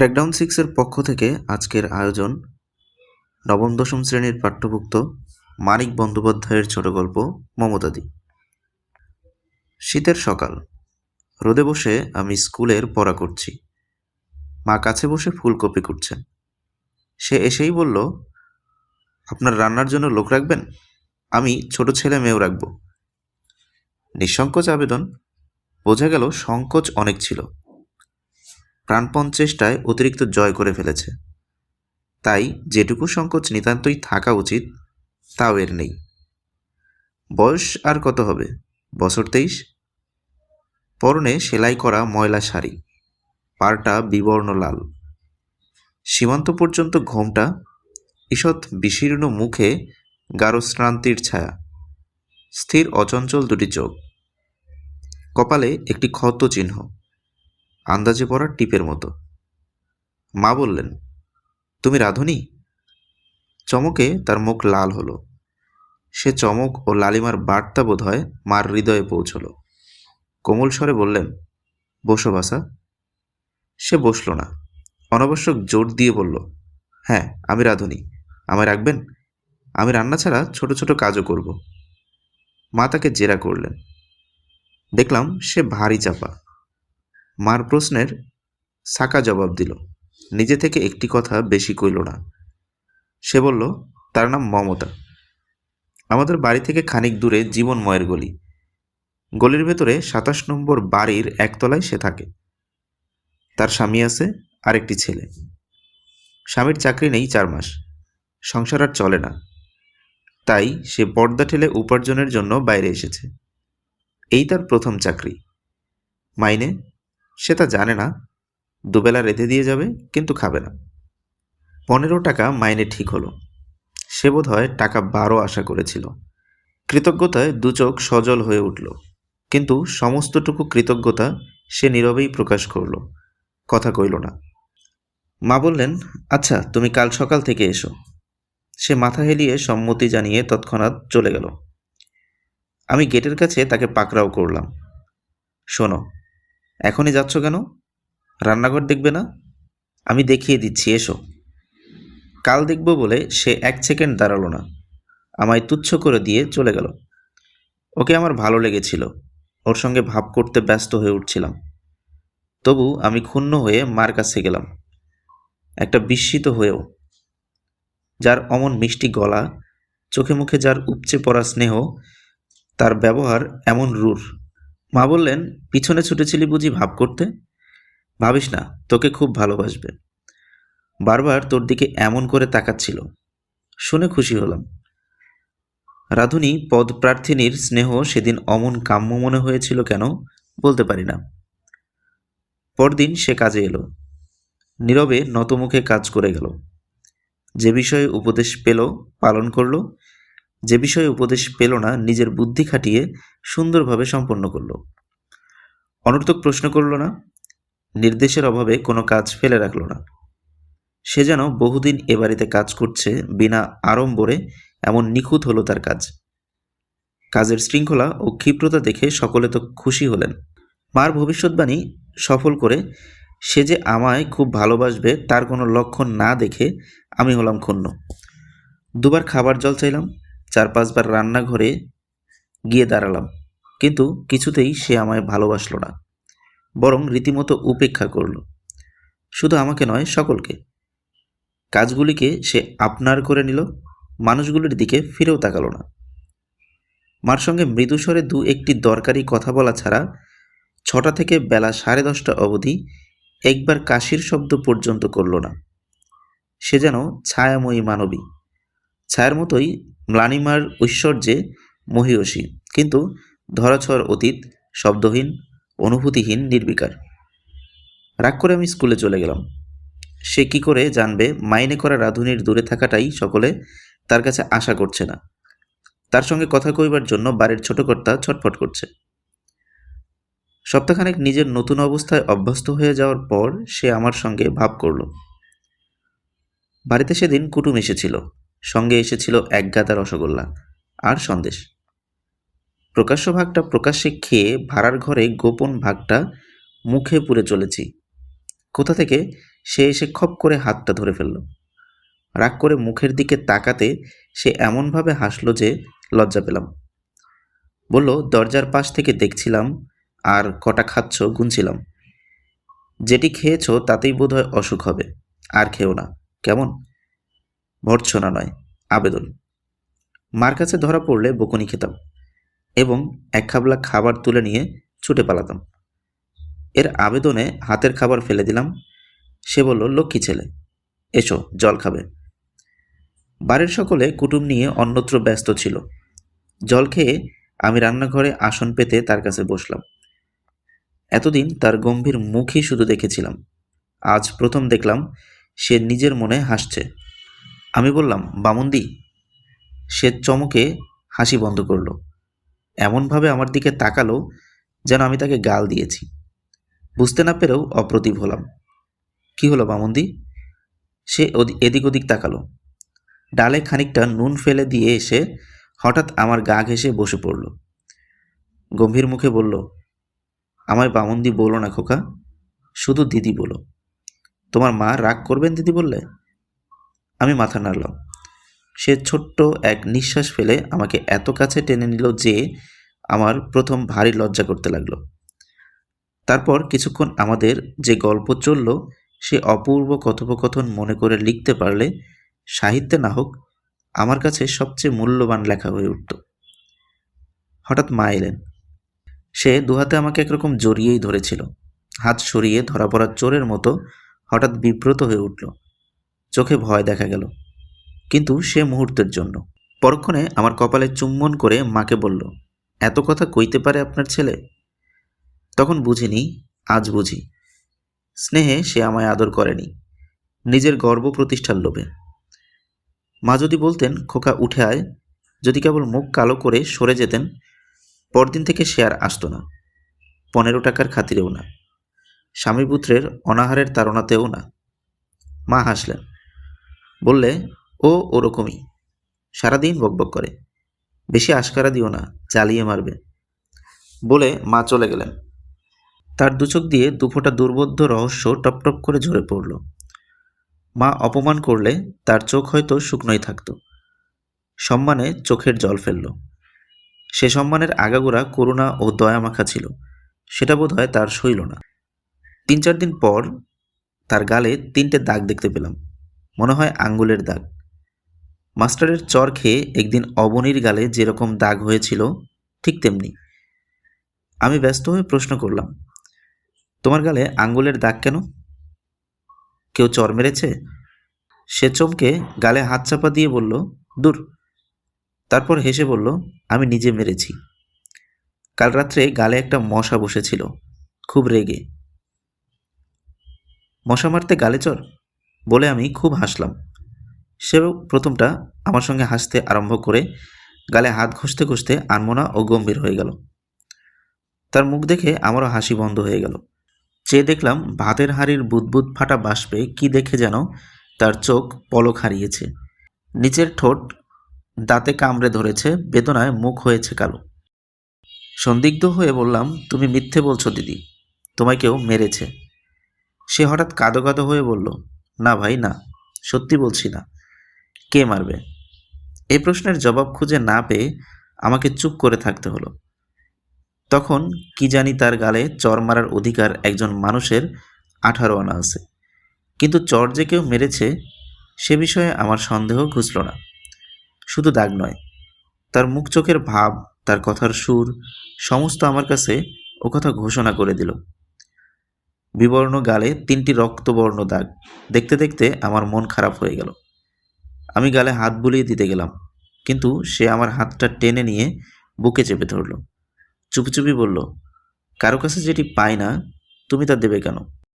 Crackdown সিক্সের পক্ষ থেকে আজকের আয়োজন নবম, দশম শ্রেণির পাঠ্যভুক্ত মানিক বন্দ্যোপাধ্যায়ের ছোট গল্প মমতাদি। শীতের সকাল। রোদে বসে আমি স্কুলের পড়া করছি। মা কাছে বসে ফুলকপি কুটছেন। সে এসেই বলল, আপনার রান্নার জন্য লোক রাখবেন? আমি ছোট ছেলে মেয়েও রাখব। নিঃসংকোচ আবেদন। বোঝা গেল সংকোচ অনেক ছিল। প্রাণপণ চেষ্টায় অতিরিক্ত জয় করে ফেলেছে। তাই যেটুকু সংকোচ নিতান্তই থাকা উচিত, তাও এর নেই। বয়স আর কত হবে? বছর তেইশ? পরনে সেলাই করা ময়লা শাড়ি, পাড়টা বিবর্ণ লাল। সীমান্ত পর্যন্ত ঘোমটা, ঈষৎ বিশীর্ণ মুখে গাঢ় শ্রান্তির ছায়া, স্থির অচঞ্চল দুটি চোখ। কপালে একটি ক্ষত চিহ্ন। আন্দাজে পড়া টিপের মতো। মা বললেন, তুমি রাধুনি? চমকে তার মুখ লাল হলো। সে চমক ও লালিমার বার্তা বোধ হয় মার হৃদয়ে পৌঁছল। কোমল স্বরে বললেন, বসো বাসা সে বসল না। অনাবশ্যক জোর দিয়ে বলল হ্যাঁ আমি রাধুনি। আমায় রাখবেন? আমি রান্না ছাড়া ছোট ছোট কাজও করব। মা তাকে জেরা করলেন। দেখলাম সে ভারী চাপা। মার প্রশ্নের সাকা জবাব দিল। নিজে থেকে একটি কথা বেশি কইল না। সে বলল, তার নাম মমতা। আমাদের বাড়ি থেকে খানিক দূরে জীবনময়ের গলি। গলির ভেতরে সাতাশ নম্বর বাড়ির একতলায় সে থাকে। তার স্বামী আছে, আরেকটি ছেলে। স্বামীর চাকরি নেই চার মাস। সংসার আর চলে না। তাই সে পর্দা ঠেলে উপার্জনের জন্য বাইরে এসেছে। এই তার প্রথম চাকরি। মাইনে সে তা জানে না, দুবেলা রেঁধে দিয়ে যাবে, কিন্তু খাবে না। পনেরো টাকা মাইনে ঠিক হলো। সে বোধ হয় টাকা বারো আশা করেছিল। কৃতজ্ঞতায় দু চোখ সজল হয়ে উঠল। কিন্তু সমস্তটুকু কৃতজ্ঞতা সে নীরবেই প্রকাশ করল। কথা কইল না। মা বললেন আচ্ছা তুমি কাল সকাল থেকে এসো। সে মাথা হেলিয়ে সম্মতি জানিয়ে তৎক্ষণাৎ চলে গেল। আমি গেটের কাছে তাকে পাকড়াও করলাম। শোনো এখনই যাচ্ছ কেন? রান্নাঘর দেখবে না? আমি দেখিয়ে দিচ্ছি, এসো। কাল দেখব বলে সে এক সেকেন্ড দাঁড়াল না। আমায় তুচ্ছ করে দিয়ে চলে গেল। ওকে আমার ভালো লেগেছিল। ওর সঙ্গে ভাব করতে ব্যস্ত হয়ে উঠছিলাম। তবু আমি ক্ষুণ্ণ হয়ে মার কাছে গেলাম। একটা বিস্মিত হয়েও। যার অমন মিষ্টি গলা, চোখে মুখে যার উপচে পড়া স্নেহ, তার ব্যবহার এমন রূঢ় মা বললেন, পিছনে ছুটেছিলি বুঝি ভাব করতে? ভাবিস না, তোকে খুব ভালোবাসবে। বারবার তোর দিকে এমন করে তাকাচ্ছিল। শুনে খুশি হলাম। রাধুনী পদপ্রার্থিনীর স্নেহ সেদিন অমন কাম্য মনে হয়েছিল কেন বলতে পারি না। পরদিন সে কাজে এলো। নীরবে নতমুখে কাজ করে গেল। যে বিষয়ে উপদেশ পেল, পালন করল যে বিষয়ে উপদেশ পেল না, নিজের বুদ্ধি খাটিয়ে সুন্দরভাবে সম্পন্ন করল। অনর্থক প্রশ্ন করল না, নির্দেশের অভাবে কোনো কাজ ফেলে রাখল না। সে যেন বহুদিন এ বাড়িতে কাজ করছে বিনা আড়ম্বরে এমন নিখুঁত হলো তার কাজ। কাজের শৃঙ্খলা ও ক্ষিপ্রতা দেখে সকলে তো খুশি হলেন। মার ভবিষ্যৎবাণী সফল করে সে যে আমায় খুব ভালোবাসবে তার কোনো লক্ষণ না দেখে আমি হলাম ক্ষুণ্ণ। দুবার খাবার জল চাইলাম চার পাঁচবার রান্নাঘরে গিয়ে দাঁড়ালাম। কিন্তু কিছুতেই সে আমায় ভালোবাসলো না, বরং রীতিমতো উপেক্ষা করল। শুধু আমাকে নয়, সকলকে। কাজগুলিকে সে আপনার করে নিল, মানুষগুলির দিকে ফিরেও তাকালো না। মার সঙ্গে মৃদুস্বরে দু একটি দরকারি কথা বলা ছাড়া ছটা থেকে বেলা সাড়ে দশটা অবধি একবার কাশির শব্দ পর্যন্ত করল না। সে যেন ছায়াময়ী মানবী। ছায়ার মতোই ম্লানিমার ঐশ্বর্যে মহিয়সী। কিন্তু ধরাছর অতীত শব্দহীন, অনুভূতিহীন, নির্বিকার। রাগ করে আমি স্কুলে চলে গেলাম। সে কি করে জানবে? মাইনে করা রাধুনির দূরে থাকাটাই সকলে তার কাছে আশা করছে না। তার সঙ্গে কথা কইবার জন্য বাড়ির ছোট কর্তা ছটফট করছে। সপ্তাহখানেক নিজের নতুন অবস্থায় অভ্যস্ত হয়ে যাওয়ার পর সে আমার সঙ্গে ভাব করল। বাড়িতে সেদিন কুটুম এসেছিল। সঙ্গে এসেছিল এক গাদা রসগোল্লা। আর সন্দেশ। প্রকাশ্য ভাগটা প্রকাশ্যে খেয়ে ভাড়ার ঘরে গোপন ভাগটা মুখে পুরে চলেছি। কোথা থেকে? সে এসে খপ করে হাতটা ধরে ফেলল। রাগ করে মুখের দিকে তাকাতে সে এমনভাবে হাসলো যে লজ্জা পেলাম। বলল, দরজার পাশ থেকে দেখছিলাম আর কটা খাচ্ছ, গুনছিলাম। যেটি খেয়েছো তাতেই বোধহয় অসুখ হবে। আর খেও না। কেমন? ভর্ৎসনা নয়, আবেদন। মার কাছে ধরা পড়লে বকুনি খেতাম এবং এক খাবলা খাবার তুলে নিয়ে ছুটে পালাতাম। এর আবেদনে হাতের খাবার ফেলে দিলাম। সে বলল, লক্ষ্মী ছেলে, এসো, জল খাবে। বাড়ির সকলে কুটুম নিয়ে অন্যত্র ব্যস্ত ছিল। জল খেয়ে আমি রান্নাঘরে আসন পেতে তার কাছে বসলাম। এতদিন তার গম্ভীর মুখই শুধু দেখেছিলাম। আজ প্রথম দেখলাম সে নিজের মনে হাসছে। আমি বললাম, বামন্দি, সে চমকে হাসি বন্ধ করল। এমনভাবে আমার দিকে তাকালো যেন আমি তাকে গাল দিয়েছি। বুঝতে না পেরেও অপ্রতিভ হলাম। কি হলো বামন্দি? সে এদিক ওদিক তাকালো। ডালে খানিকটা নুন ফেলে দিয়ে এসে হঠাৎ আমার গা ঘেঁষে বসে পড়ল। গম্ভীর মুখে বলল, আমায় বামন্দি বলো না খোকা, শুধু দিদি বলো। তোমার মা রাগ করবেন দিদি বললে? আমি মাথা নাড়লাম। সে ছোট্ট এক নিঃশ্বাস ফেলে আমাকে এত কাছে টেনে নিল যে আমার প্রথম ভারী লজ্জা করতে লাগল। তারপর কিছুক্ষণ আমাদের যে গল্প চলল, সে অপূর্ব কথোপকথন মনে করে লিখতে পারলে সাহিত্যে না হোক, আমার কাছে সবচেয়ে মূল্যবান লেখা হয়ে উঠত। হঠাৎ মা এলেন। সে দুহাতে আমাকে একরকম জড়িয়েই ধরেছিল। হাত সরিয়ে ধরা পড়া চোরের মতো হঠাৎ বিব্রত হয়ে উঠল। চোখে ভয় দেখা গেল। কিন্তু সে মুহূর্তের জন্য। পরক্ষণে আমার কপালে চুম্বন করে মাকে বলল, এত কথা কইতে পারে আপনার ছেলে? তখন বুঝিনি, আজ বুঝি। স্নেহে সে আমায় আদর করেনি, নিজের গর্ব প্রতিষ্ঠার লোভে। মা যদি বলতেন, খোকা উঠে আয়, যদি কেবল মুখ কালো করে সরে যেতেন, পরদিন থেকে সে আর আসতো না। পনেরো টাকার খাতিরেও না। স্বামী পুত্রের অনাহারের তাড়নাতেও না। মা হাসলেন বললে, ও ওরকমই। সারাদিন বকবক করে। বেশি আশকারা দিও না, জ্বালিয়ে মারবে। বলে মা চলে গেলেন। তার দুচোখ দিয়ে দুফোঁটা দুর্বোধ্য রহস্য টপটপ করে ঝরে পড়ল। মা অপমান করলে তার চোখ হয়তো শুকনোই থাকত। সম্মানে চোখের জল ফেলল। সে সম্মানের আগাগোড়া করুণা ও দয়া মাখা ছিল। সেটা বোধ হয় তার সইল না। তিন চার দিন পর তার গালে তিনটে দাগ দেখতে পেলাম। মনে হয় আঙ্গুলের দাগ। মাস্টারের চর খেয়ে একদিন অবনীর গালে যেরকম দাগ হয়েছিল, ঠিক তেমনি। আমি ব্যস্ত হয়ে প্রশ্ন করলাম, তোমার গালে আঙ্গুলের দাগ কেন? কেউ চর মেরেছে? সে চমকে গালে হাত চাপা দিয়ে বলল, দূর। তারপর হেসে বলল, আমি নিজে মেরেছি। কাল রাত্রে গালে একটা মশা বসেছিল, খুব রেগে। মশা মারতে গালে চর? বলে আমি খুব হাসলাম। সেও প্রথমটা আমার সঙ্গে হাসতে আরম্ভ করে গালে হাত ঘষতে ঘষতে আনমনা ও গম্ভীর হয়ে গেল। তার মুখ দেখে আমারও হাসি বন্ধ হয়ে গেল। চেয়ে দেখলাম ভাতের হাড়ির বুদবুদ ফাটা বাষ্পে কি দেখে যেন তার চোখ পলক হারিয়েছে। নিচের ঠোঁট দাঁতে কামড়ে ধরেছে, বেদনায় মুখ হয়েছে কালো। সন্দিগ্ধ হয়ে বললাম, তুমি মিথ্যে বলছো দিদি, তোমায় কেউ মেরেছে। সে হঠাৎ কাদো কাদো হয়ে বলল না ভাই, না। সত্যি বলছি না। কে মারবে? এই প্রশ্নের জবাব খুঁজে না পেয়ে আমাকে চুপ করে থাকতে হলো। তখন কি জানি তার গালে চর মারার অধিকার একজন মানুষের আঠারো আনা আছে। কিন্তু চর যে কেউ মেরেছে, সে বিষয়ে আমার সন্দেহ ঘুচল না। শুধু দাগ নয়, তার মুখ চোখের ভাব, তার কথার সুর, সমস্ত আমার কাছে ও কথা ঘোষণা করে দিল। বিবর্ণ গালে তিনটি রক্তবর্ণ দাগ। দেখতে দেখতে আমার মন খারাপ হয়ে গেল। আমি গালে হাত বুলিয়ে দিতে গেলাম, কিন্তু সে আমার হাতটা টেনে নিয়ে বুকে চেপে ধরল। চুপি চুপি বলল, কারও কাছে যেটি পায় না, তুমি তা দেবে কেন?